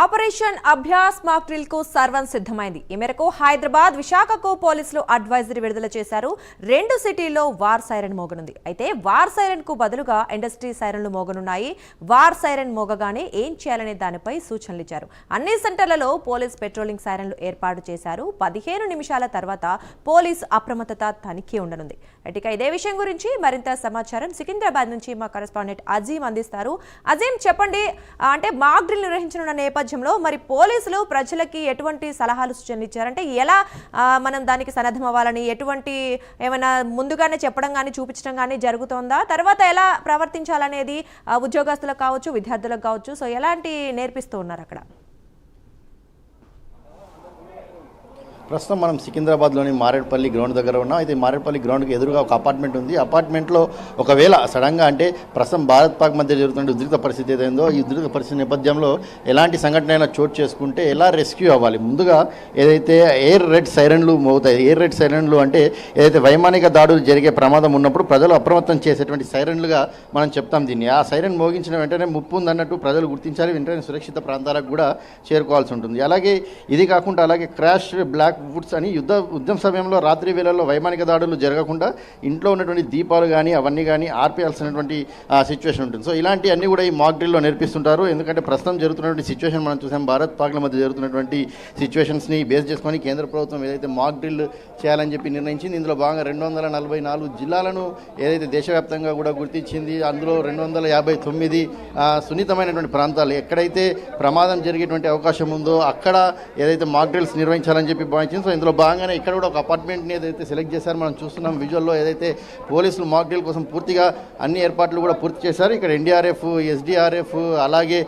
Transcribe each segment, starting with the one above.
Operation Abhyas మాక్ డ్రిల్కు సర్వం సిద్ధమైంది. ఈ మేరకు హైదరాబాద్ విశాఖకు పోలీసులు అడ్వైజరీ విడుదల చేశారు. రెండు సిటీల్లో వార్ సైరన్ మోగనుంది. అయితే వార్ సైరన్కు బదులుగా ఇండస్ట్రీ సైరన్లు మోగనున్నాయి. వార్ సైరన్ మోగగానే ఏం చేయాలనే దానిపై సూచనలు ఇచ్చారు. అన్ని సెంటర్లలో పోలీస్ పెట్రోలింగ్ సైరన్లు ఏర్పాటు చేశారు. పదిహేను నిమిషాల తర్వాత పోలీస్ అప్రమత్తత తనిఖీ ఉండనుంది. ఇక ఇదే విషయం గురించి మరింత సమాచారం సికింద్రాబాద్ నుంచి మా కరెస్పాండెంట్ అజీం అందిస్తారు. అజీం చెప్పండి అంటే మాక్ డ్రిల్ నిర్వహించనున్న నేపథ్యంలో మరి పోలీసులు ప్రజలకి ఎటువంటి సలహాలు సూచనలు ఇచ్చారంటే ఎలా మనం దానికి సన్నద్ధం అవ్వాలని ఎటువంటి ఏమైనా ముందుగానే చెప్పడం కానీ చూపించడం కానీ జరుగుతోందా? తర్వాత ఎలా ప్రవర్తించాలనేది ఉద్యోగస్తులకు కావచ్చు విద్యార్థులకు కావచ్చు సో ఎలాంటి నేర్పిస్తూ ఉన్నారు అక్కడ? ప్రస్తుతం మనం సికింద్రాబాద్లోని మారేడుపల్లి గ్రౌండ్ దగ్గర ఉన్నాం. అయితే మారేడుపల్లి గ్రౌండ్కి ఎదురుగా ఒక అపార్ట్మెంట్ ఉంది. అపార్ట్మెంట్లో ఒకవేళ సడన్గా అంటే ప్రస్తుతం భారత్ పాక్ మధ్య జరుగుతున్న ఉద్రిక్త పరిస్థితి ఏదైందో ఈ ఉద్రిక్త పరిస్థితి నేపథ్యంలో ఎలాంటి సంఘటన అయినా చోటు చేసుకుంటే ఎలా రెస్క్యూ అవ్వాలి? ముందుగా ఏదైతే ఎయిర్ రెడ్ సైరన్లు మోగుతాయి ఎయిర్ రెడ్ సైరన్లు అంటే ఏదైతే వైమానిక దాడులు జరిగే ప్రమాదం ఉన్నప్పుడు ప్రజలు అప్రమత్తం చేసేటువంటి సైరన్లుగా మనం చెప్తాం దీన్ని. ఆ సైరన్ మోగించిన వెంటనే ముప్పు ఉందన్నట్టు ప్రజలు గుర్తించాలి. వెంటనే సురక్షిత ప్రాంతాలకు కూడా చేరుకోవాల్సి ఉంటుంది. అలాగే ఇది కాకుండా అలాగే క్రాష్ బ్లాక్ వుడ్స్ అని యుద్ధ యుద్ధం సమయంలో రాత్రి వేళల్లో వైమానిక దాడులు జరగకుండా ఇంట్లో ఉన్నటువంటి దీపాలు కానీ అవన్నీ కానీ ఆర్పేయాల్సినటువంటి సిచ్యువేషన్ ఉంటుంది. సో ఇలాంటి అన్ని కూడా ఈ మాక్ డ్రిల్లో నేర్పిస్తుంటారు. ఎందుకంటే ప్రస్తుతం జరుగుతున్నటువంటి సిచ్యువేషన్ మనం చూసాం. భారత్ పాక్ల మధ్య జరుగుతున్నటువంటి సిచ్యువేషన్స్ని బేస్ చేసుకొని కేంద్ర ప్రభుత్వం ఏదైతే మాక్ డ్రిల్ చేయాలని చెప్పి నిర్ణయించింది ఇందులో భాగంగా రెండు వందల నలభై నాలుగు జిల్లాలను ఏదైతే దేశవ్యాప్తంగా కూడా గుర్తించింది అందులో రెండు వందల యాభై తొమ్మిది సున్నితమైనటువంటి ప్రాంతాలు ఎక్కడైతే ప్రమాదం జరిగేటువంటి అవకాశం ఉందో అక్కడ ఏదైతే మాక్ డ్రిల్స్ నిర్వహించాలని చెప్పి భావించింది సో ఇందులో భాగంగానే ఇక్కడ కూడా ఒక అపార్ట్మెంట్ని ఏదైతే సెలెక్ట్ చేశారో మనం చూస్తున్నాం విజువల్లో ఏదైతే పోలీసులు మాక్డీల్ కోసం పూర్తిగా అన్ని ఏర్పాట్లు కూడా పూర్తి చేశారు. ఇక్కడ ఎన్డీఆర్ఎఫ్ ఎస్డీఆర్ఎఫ్ అలాగే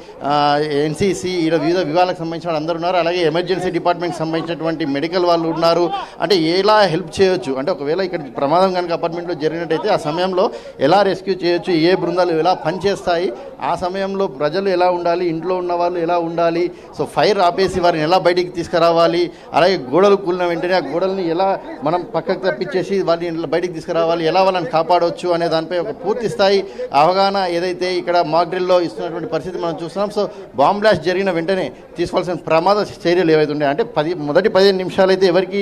ఎన్సీసీ ఇలా వివిధ విభాగాలకు సంబంధించిన వాళ్ళు అందరూ ఉన్నారు. అలాగే ఎమర్జెన్సీ డిపార్ట్మెంట్కి సంబంధించినటువంటి మెడికల్ వాళ్ళు ఉన్నారు. అంటే ఎలా హెల్ప్ చేయొచ్చు? అంటే ఒకవేళ ఇక్కడ ప్రమాదం కనుక అపార్ట్మెంట్లో జరిగినట్టయితే ఆ సమయంలో ఎలా రెస్క్యూ చేయొచ్చు? ఏ బృందాలు ఎలా పనిచేస్తాయి? ఆ సమయంలో ప్రజలు ఎలా ఉండాలి? ఇంట్లో ఉన్న వాళ్ళు ఎలా ఉండాలి? సో ఫైర్ ఆపేసి వారిని ఎలా బయటికి తీసుకురావాలి? అలాగే గోడలు కూలిన వెంటనే ఆ గోడల్ని ఎలా మనం పక్కకు తప్పించేసి వాళ్ళని బయటికి తీసుకురావాలి ఎలా వాళ్ళని కాపాడవచ్చు అనే దానిపై ఒక పూర్తి స్థాయి అవగాహన ఏదైతే ఇక్కడ మాగ్రిల్లో ఇస్తున్నటువంటి పరిస్థితి మనం చూస్తున్నాం. సో బాంబ్ బ్లాస్ట్ జరిగిన వెంటనే తీసుకోవాల్సిన ప్రమాద చర్యలు ఏవైతే ఉన్నాయో అంటే పది మొదటి పదిహేను నిమిషాలు అయితే ఎవరికి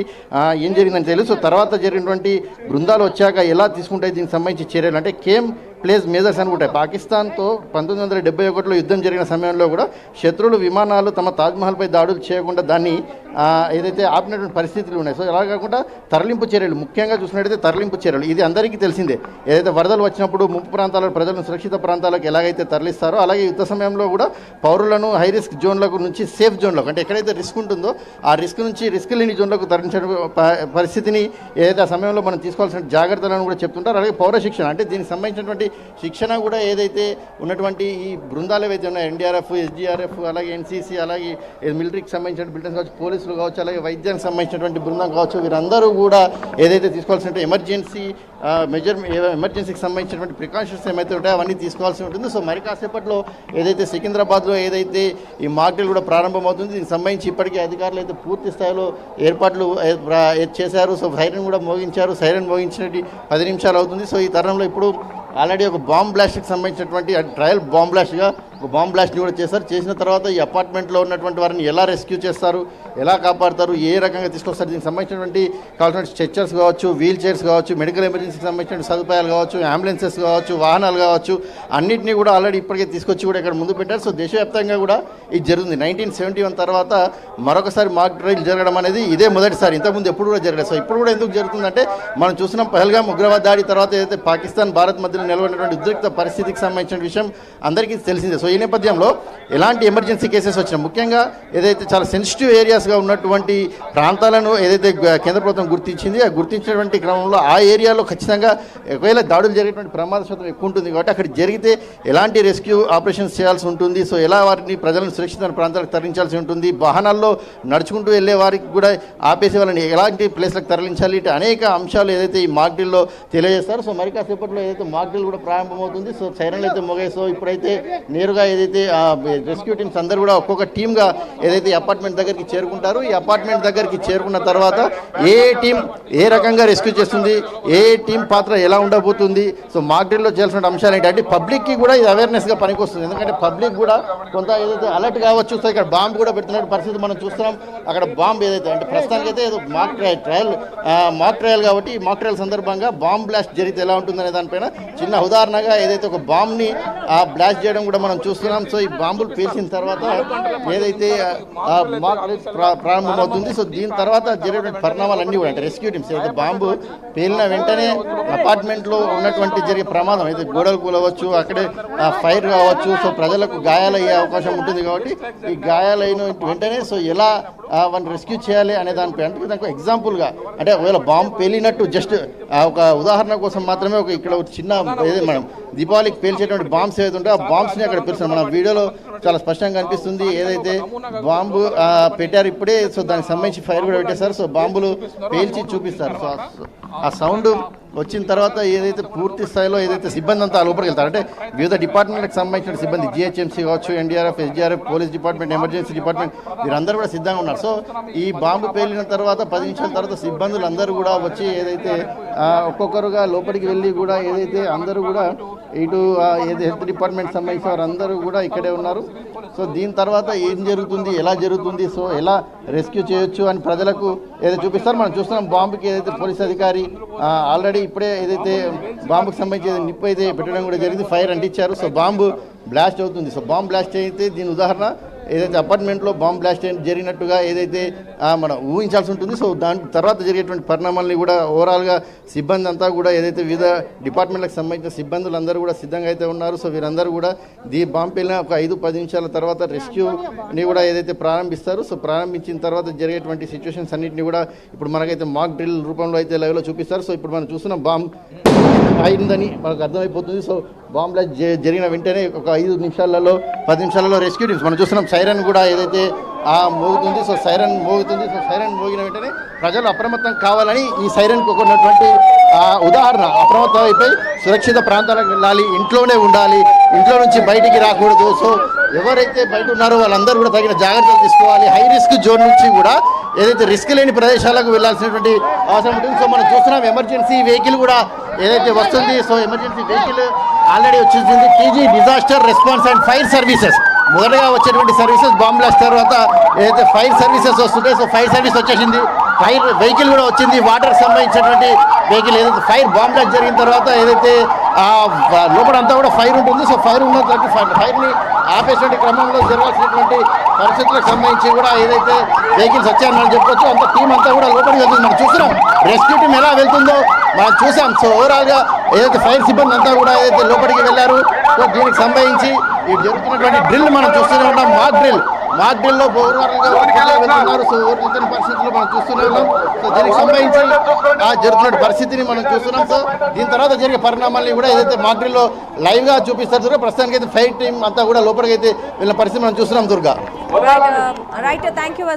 ఏం జరిగిందని తెలుసు సో తర్వాత జరిగినటువంటి బృందాలు వచ్చాక ఎలా తీసుకుంటాయి దీనికి సంబంధించి చర్యలు? అంటే కేమ్ ప్లేస్ మేజర్స్ అనుకుంటాయి పాకిస్తాన్తో పంతొమ్మిది వందల డెబ్బై ఒకటిలో యుద్ధం జరిగిన సమయంలో కూడా శత్రువులు విమానాలు తమ తాజ్మహల్పై దాడులు చేయకుండా దాన్ని ఏదైతే ఆపినటువంటి పరిస్థితులు ఉన్నాయి సో అలా కాకుండా తరలింపు చర్యలు ముఖ్యంగా చూసినట్టయితే తరలింపు చర్యలు ఇది అందరికీ తెలిసిందే. ఏదైతే వరదలు వచ్చినప్పుడు ముంపు ప్రాంతాల ప్రజలను సురక్షిత ప్రాంతాలకు ఎలాగైతే తరలిస్తారో అలాగే యుద్ధ సమయంలో కూడా పౌరులను హై రిస్క్ జోన్లకు నుంచి సేఫ్ జోన్లకు అంటే ఎక్కడైతే రిస్క్ ఉంటుందో ఆ రిస్క్ నుంచి రిస్క్ లేని జోన్లకు తరలించడం పరిస్థితిని ఏదైతే ఆ సమయంలో మనం తీసుకోవాల్సిన జాగ్రత్తలను కూడా చెప్తుంటారు. అలాగే పౌర శిక్షణ అంటే దీనికి సంబంధించినటువంటి శిక్షణ కూడా ఏదైతే ఉన్నటువంటి ఈ బృందాలు ఏవైతే ఉన్నాయో ఎన్డీఆర్ఎఫ్ ఎస్డీఆర్ఎఫ్ అలాగే ఎన్సీసీ అలాగే మిలిటరీకి సంబంధించిన బిల్డర్స్ కావచ్చు పోలీసులు కావచ్చు అలాగే వైద్యానికి సంబంధించినటువంటి బృందం కావచ్చు వీరందరూ కూడా ఏదైతే తీసుకోవాల్సిన ఎమర్జెన్సీ మెజర్ ఎమర్జెన్సీకి సంబంధించినటువంటి ప్రికాషన్స్ ఏమైతే ఉంటాయో అవన్నీ తీసుకోవాల్సి ఉంటుంది. సో మరి కాసేపట్లో ఏదైతే సికింద్రాబాద్లో ఏదైతే ఈ మార్కెట్ కూడా ప్రారంభమవుతుంది దీనికి సంబంధించి ఇప్పటికే అధికారులు అయితే పూర్తి స్థాయిలో ఏర్పాట్లు చేశారు. సో సైరన్ కూడా మోగించారు. సైరన్ మోగించినట్టు పది నిమిషాలు అవుతుంది. సో ఈ తరుణంలో ఇప్పుడు ఆల్రెడీ ఒక బాంబ్ బ్లాస్ట్కి సంబంధించినటువంటి ట్రయల్ బాంబ్ బ్లాస్ట్గా ఒక బాంబ్ బ్లాస్ట్ని కూడా చేస్తారు చేసిన తర్వాత ఈ అపార్ట్మెంట్లో ఉన్నటువంటి వారిని ఎలా రెస్క్యూ చేస్తారు? ఎలా కాపాడతారు? ఏ రకంగా తీసుకొస్తారు? దీనికి సంబంధించినటువంటి కావాల్సిన స్ట్రెచ్చర్స్ కావచ్చు వీల్ చైర్స్ కావచ్చు మెడికల్ ఎమర్జెన్సీకి సంబంధించిన సదుపాయాలు కావచ్చు అంబులెన్సెస్ కావచ్చు వాహనాలు కావచ్చు అన్నింటినీ కూడా ఆల్రెడీ ఇప్పటికే తీసుకొచ్చి కూడా ఇక్కడ ముందు పెట్టారు. సో దేశవ్యాప్తంగా కూడా ఇది జరుగుతుంది. నైన్టీన్ సెవెంటీ వన్ తర్వాత మరొకసారి మాక్ డ్రైల్ జరగడం అనేది ఇదే మొదటిసారి. ఇంతకుముందు ఎప్పుడు కూడా జరగలేదు. సో ఇప్పుడు కూడా ఎందుకు జరుగుతుందంటే మనం చూస్తున్నాం పహల్గా ఉగ్రవాద దాడి తర్వాత ఏదైతే పాకిస్తాన్ భారత్ మధ్యలో నిలబడినటువంటి ఉద్రిక్త పరిస్థితికి సంబంధించిన విషయం అందరికీ తెలిసిందే. సో ఈ నేపథ్యంలో ఎలాంటి ఎమర్జెన్సీ కేసెస్ వచ్చినా ముఖ్యంగా ఏదైతే చాలా సెన్సిటివ్ ఏరియాస్గా ఉన్నటువంటి ప్రాంతాలను ఏదైతే కేంద్ర ప్రభుత్వం గుర్తించింది ఆ గుర్తించినటువంటి క్రమంలో ఆ ఏరియాలో ఖచ్చితంగా ఒకవేళ దాడులు జరిగేటువంటి ప్రమాద శాతం ఎక్కువ ఉంటుంది కాబట్టి అక్కడ జరిగితే ఎలాంటి రెస్క్యూ ఆపరేషన్స్ చేయాల్సి ఉంటుంది. సో ఎలా వారిని ప్రజలను సురక్షితమైన ప్రాంతాలకు తరలించాల్సి ఉంటుంది. వాహనాల్లో నడుచుకుంటూ వెళ్ళే వారికి కూడా ఆపేసే వాళ్ళని ఎలాంటి ప్లేస్లకు తరలించాలి ఇటు అనేక అంశాలు ఏదైతే ఈ మాక్ తెలియజేస్తారు సో మరి కాసేపట్లో ఏదైతే మాక్ కూడా ప్రారంభమవుతుంది. సో సైరన్లు అయితే మొగేసో సో ఇప్పుడైతే నేరుగా క్రమంగా ఏదైతే ఆ రెస్క్యూ టీమ్స్ అందరూ కూడా ఒక్కొక్క టీమ్గా ఏదైతే అపార్ట్మెంట్ దగ్గరికి చేరుకుంటారు ఈ అపార్ట్మెంట్ దగ్గరికి చేరుకున్న తర్వాత ఏ టీం ఏ రకంగా రెస్క్యూ చేస్తుంది ఏ టీం పాత్ర ఎలా ఉండబోతుంది సో మాక్ చేయాల్సిన అంశాలు ఏంటంటే పబ్లిక్కి కూడా ఇది అవేర్నెస్గా పనికొస్తుంది. ఎందుకంటే పబ్లిక్ కూడా కొంత ఏదైతే అలర్ట్ కావచ్చు సో ఇక్కడ బాంబు కూడా పెడుతున్న పరిస్థితి మనం చూస్తున్నాం. అక్కడ బాంబు ఏదైతే అంటే ప్రస్తుతానికి అయితే ఏదో mock trial trial mock trial కాబట్టి మాక్ ట్రయల్ సందర్భంగా బాంబ్ బ్లాస్ట్ జరిగితే ఎలా ఉంటుందనే దానిపైన చిన్న ఉదాహరణగా ఏదైతే ఒక బాంబ్ని ఆ బ్లాస్ట్ చేయడం కూడా మనం చూస్తున్నాం. సో ఈ బాంబులు పేల్చిన తర్వాత ఏదైతే ఆ ప్రారంభమవుతుంది సో దీని తర్వాత జరిగేటువంటి పరిణామాలు అన్ని కూడా అంటే రెస్క్యూ టీమ్స్ అయితే బాంబు పేలిన వెంటనే అపార్ట్మెంట్లో ఉన్నటువంటి జరిగే ప్రమాదం అయితే గోడలు కూలవచ్చు అక్కడే ఫైర్ కావచ్చు సో ప్రజలకు గాయాలయ్యే అవకాశం ఉంటుంది కాబట్టి ఈ గాయాలైన వెంటనే సో ఎలా వాళ్ళని రెస్క్యూ చేయాలి అనే దానిపై అంటే దానికి ఎగ్జాంపుల్గా అంటే ఒకవేళ బాంబు పేలినట్టు జస్ట్ ఒక ఉదాహరణ కోసం మాత్రమే ఒక ఇక్కడ ఒక చిన్న మనం దీపావళికి పేల్చేటువంటి బాంబ్స్ ఏదైతే ఉంటే ఆ బాంబ్స్ని అక్కడ పేలుస్తాం మన వీడియోలో చాలా స్పష్టంగా కనిపిస్తుంది. ఏదైతే బాంబు ఆ, పెట్టారు ఇప్పుడే సో దానికి సంబంధించి ఫైర్ కూడా పెట్టేశారు. సో బాంబులు పేల్చి చూపిస్తారు. సో ఆ సౌండ్ వచ్చిన తర్వాత ఏదైతే పూర్తి స్థాయిలో ఏదైతే సిబ్బంది అంతా లోపలికి వెళ్తారు అంటే వివిధ డిపార్ట్మెంట్లకు సంబంధించిన సిబ్బంది జిహెచ్ఎంసీ కావచ్చు NDRF SDRF police department emergency department వీరందరూ కూడా సిద్ధంగా ఉన్నారు. సో ఈ బాంబు పేలిన తర్వాత పది నిమిషాల తర్వాత సిబ్బందులు అందరూ కూడా వచ్చి ఏదైతే ఒక్కొక్కరుగా లోపలికి వెళ్ళి కూడా ఏదైతే అందరూ కూడా ఇటు ఏది హెల్త్ డిపార్ట్మెంట్ సంబంధించిన వారందరూ కూడా ఇక్కడే ఉన్నారు. సో దీని తర్వాత ఏం జరుగుతుంది ఎలా జరుగుతుంది సో ఎలా రెస్క్యూ చేయొచ్చు అని ప్రజలకు ఏదో చూపిస్తారు మనం చూస్తున్నాం. బాంబుకి ఏదైతే పోలీస్ అధికారి ఆల్రెడీ ఇప్పుడే ఏదైతే బాంబుకి సంబంధించి నిప్పు అయితే పెట్టడం కూడా జరిగింది ఫైర్ అంటించారు. సో బాంబు బ్లాస్ట్ అవుతుంది. సో బాంబు బ్లాస్ట్ అయితే దీని ఉదాహరణ ఏదైతే అపార్ట్మెంట్లో బాంబ్ బ్లాస్ట్ జరిగినట్టుగా ఏదైతే మనం ఊహించాల్సి ఉంటుంది. సో దాని తర్వాత జరిగేటువంటి పరిణామాలని కూడా ఓవరాల్గా సిబ్బంది అంతా కూడా ఏదైతే వివిధ డిపార్ట్మెంట్లకు సంబంధించిన సిబ్బందులు అందరూ కూడా సిద్ధంగా అయితే ఉన్నారు. సో వీరందరూ కూడా దీ బాంబు పేలిన ఒక ఐదు పది నిమిషాల తర్వాత రెస్క్యూని కూడా ఏదైతే ప్రారంభిస్తారు సో ప్రారంభించిన తర్వాత జరిగేటువంటి సిచ్యువేషన్స్ అన్నింటినీ కూడా ఇప్పుడు మనకైతే మాక్ డ్రిల్ రూపంలో అయితే లైవ్లో చూపిస్తారు. సో ఇప్పుడు మనం చూస్తున్న బాంబ్ అయిందని మనకు అర్థమైపోతుంది. సో బాంబ్ బ్లాస్ట్ జరిగిన వెంటనే ఒక ఐదు నిమిషాలలో పది నిమిషాలలో రెస్క్యూ టీమ్స్. మనం చూస్తున్నాం సైరన్ కూడా ఏదైతే ఆ మోగుతుంది సో సైరన్ మోగుతుంది సో సైరన్ మోగిన వెంటనే ప్రజలు అప్రమత్తం కావాలని ఈ సైరన్కు ఉన్నటువంటి ఉదాహరణ. అప్రమత్తం అయిపోయి సురక్షిత ప్రాంతాలకు వెళ్ళాలి ఇంట్లోనే ఉండాలి ఇంట్లో నుంచి బయటికి రాకూడదు. సో ఎవరైతే బయట ఉన్నారో వాళ్ళందరూ కూడా తగిన జాగ్రత్తలు తీసుకోవాలి. హై రిస్క్ జోన్ నుంచి కూడా ఏదైతే రిస్క్ లేని ప్రదేశాలకు వెళ్ళాల్సినటువంటి అవసరం ఉంటుంది. సో మనం చూస్తున్నాం ఎమర్జెన్సీ వెహికల్ కూడా ఏదైతే వస్తుంది సో ఎమర్జెన్సీ వెహికల్ ఆల్రెడీ వచ్చేసింది TG disaster response and fire services. మొదటగా వచ్చేటువంటి సర్వీసెస్ బాంబ్ బ్లాస్ట్ తర్వాత ఏదైతే ఫైర్ సర్వీసెస్ వస్తుంటే సో ఫైర్ సర్వీస్ వచ్చేసింది. ఫైర్ వెహికల్ కూడా వచ్చింది. వాటర్ సంబంధించినటువంటి వెహికల్ ఏదైతే ఫైర్ బాంబ్ బ్లాస్ట్ జరిగిన తర్వాత ఏదైతే లోపల అంతా కూడా ఫైర్ ఉంటుంది. సో ఫైర్ ఉన్నటువంటి ఫైర్ని ఆపేసినటువంటి క్రమంలో జరగాల్సినటువంటి పరిస్థితులకు సంబంధించి కూడా ఏదైతే వెహికల్స్ వచ్చాయని మనం చెప్పొచ్చు. అంత టీం అంతా కూడా లోపలికి వెళ్తుంది. మనం చూస్తున్నాం. రెస్క్యూ టీం ఎలా వెళ్తుందో మనం చూసాం. సో ఓవరాల్గా ఏదైతే ఫైర్ సిబ్బంది అంతా కూడా ఏదైతే లోపలికి వెళ్ళారు సో దీనికి సంబంధించి ఈ జరుగుతున్నటువంటి డ్రిల్ మనం చూస్తూనే ఉన్నాం. మాక్ డ్రిల్ మాక్ డ్రిల్లో లో వెళ్తున్నారు. సో ఓవర్ పరిస్థితులు మనం చూస్తూనే ఉన్నాం. సో దీనికి సంబంధించి ఆ జరుగుతున్న పరిస్థితిని మనం చూస్తున్నాం. సో దీని తర్వాత జరిగే పరిణామాలని కూడా ఏదైతే మాక్ డ్రిల్లో లైవ్గా చూపిస్తారు దుర్గా ప్రస్తుతానికి అయితే ఫైర్ టీం అంతా కూడా లోపలికి అయితే వెళ్ళిన పరిస్థితి మనం చూస్తున్నాం దుర్గా. Right thank you